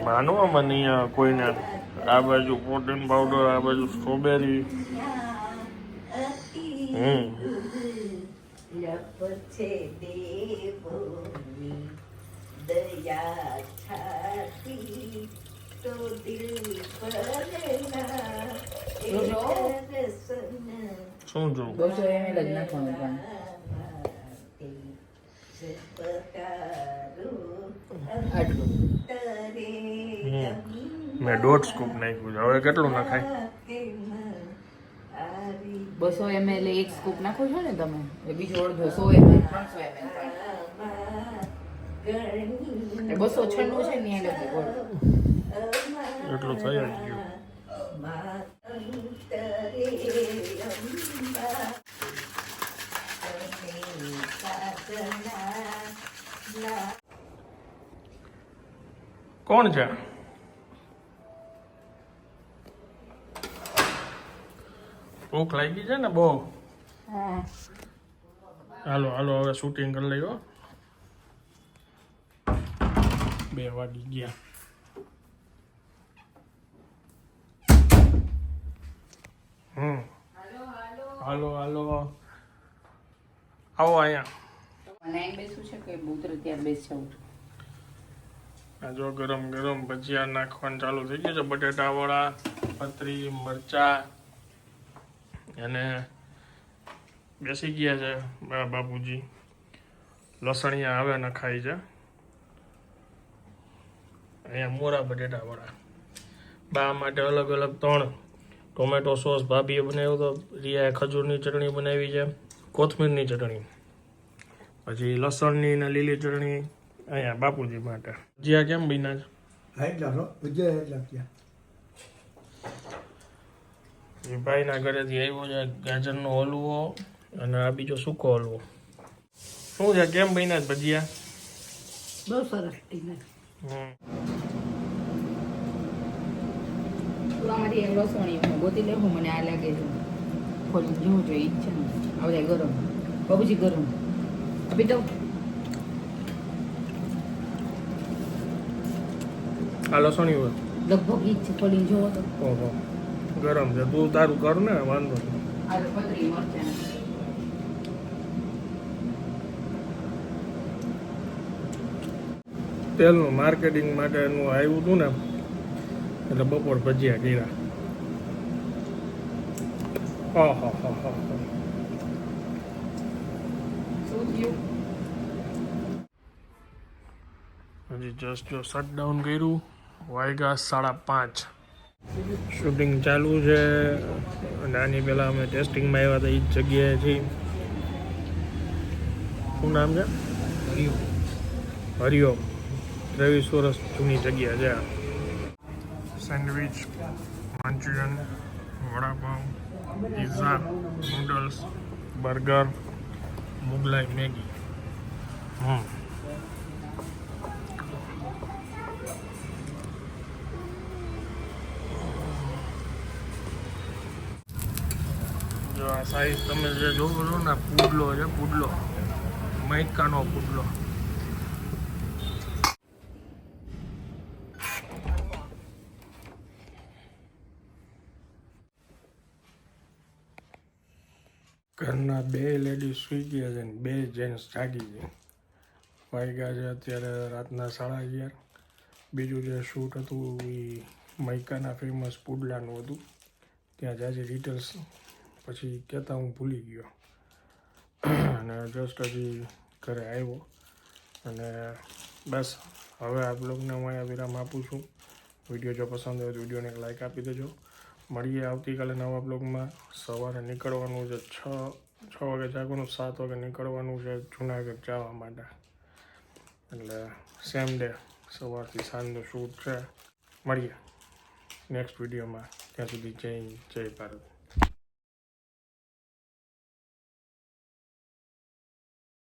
અંબા માનો કોઈને આ બાજુ પ્રોટીન પાવડર આ બાજુ સ્ટ્રોબેરી હમ. તો દિલ પર શું પણ આટલું. મેં દોઢ સ્કૂપ નાખ્યું છે. હવે કેટલું નખાય? બસો એમએલ એક સ્કૂપ નાખો છો ને તમે? એ બીજો અડધો સો એમએલ ત્રણસો એમએલ બસો છન્નું છે ને એને એટલું થઈ જ ગયું. કોણ છે? ભૂખ લાગી છે ને બહુ. હાલો હાલો હવે શૂટિંગ કરી લઈ બે વાગી ગયા. હમ. હાલો હાલો. આવો અહીંયા. જો ગરમ ગરમ ભજીયા નાખવાનું ચાલુ થઈ ગયું છે. બટેટા વડા પતરી મરચા અને બેસી ગયા છે બાપુજી. લસણિયા આવે ને ખાય છે. અહીંયા મોરા બટેટા વડા. બા માટે અલગ અલગ ત્રણ. ટોમેટો સોસ, ભાભીએ બનાવ્યો તો રિયાએ ખજૂરની ચટણી બનાવી છે. કોથમીરની ચટણી. પછી લસણની ને લીલી ચટણી અહીંયા બાપુજી માટે. ભજીયા કેમ બન્યા છે રો વિજય એટલા ત્યાં એ ભાઈના ઘરેથી આવ્યો છે ગાજરનો હલવો અને આ બીજો સૂકો હલવો. શું છે કેમ બન્યા ભજીયા? બહુ સરસ ગોતી લેવું મને આ લાગે છે. ખોલી જોવું જોઈએ ઈચ્છા આવડે ગરમ. બાબુજી ગરમ. આપી દઉં? આ લસણી હોય. લગભગ ઈ જ છે ખોલીને જોવો તો. ઓહો. ગરમ છે. તું તારું કર ને વાંધો તેલનું માર્કેટિંગ માટેનું આવ્યું હતું ને એટલે બપોર ભજીયા કર્યા. ઓહો હો હો હજી જસ્ટ જો શટડાઉન કર્યું વાયગા સાડા પાંચ. શૂટિંગ ચાલુ છે. અને આની પહેલાં અમે ટેસ્ટિંગમાં આવ્યા હતા એ જ જગ્યાએ છીએ. શું નામ છે? હરિઓમ. ત્રેવીસ વર્ષ જૂની જગ્યા છે sandwich manchurian vada pav pizza noodles burger Mughlai Maggi હમ જો આ સાઈઝ તમે જે જોવો છો ને પુડલો છે, પુડલો. મૈકાનો પુડલો. ઘરના બે લેડીઝ સૂઈ ગયા છે ને, બે જેન્ટ્સ જાગી છે વાગ્યા છે અત્યારે રાતના સાડા અગિયાર. બીજું જે શૂટ હતું એ મૈકાના ફેમસ પુડલાનું હતું. ત્યાં જાજી ડિટેલ્સ પછી કહેતા હું ભૂલી ગયો. અને જસ્ટ હજી ઘરે આવ્યો. અને બસ, હવે આ બ્લોગને હું અહીંયા વિરામ આપું છું. વીડિયો જો પસંદ હોય તો વિડીયોને એક લાઇક આપી દેજો. મળીએ આવતીકાલે નવા બ્લોગમાં. સવારે નીકળવાનું છે છ છ વાગે જાગવાનું, સાત વાગે નીકળવાનું છે જુનાગઢ જવા માટે. એટલે સેમ ડે સવારથી સાંજનું શૂટ છે. મળીએ નેક્સ્ટ વિડીયોમાં. ત્યાં સુધી જય જય ભારત.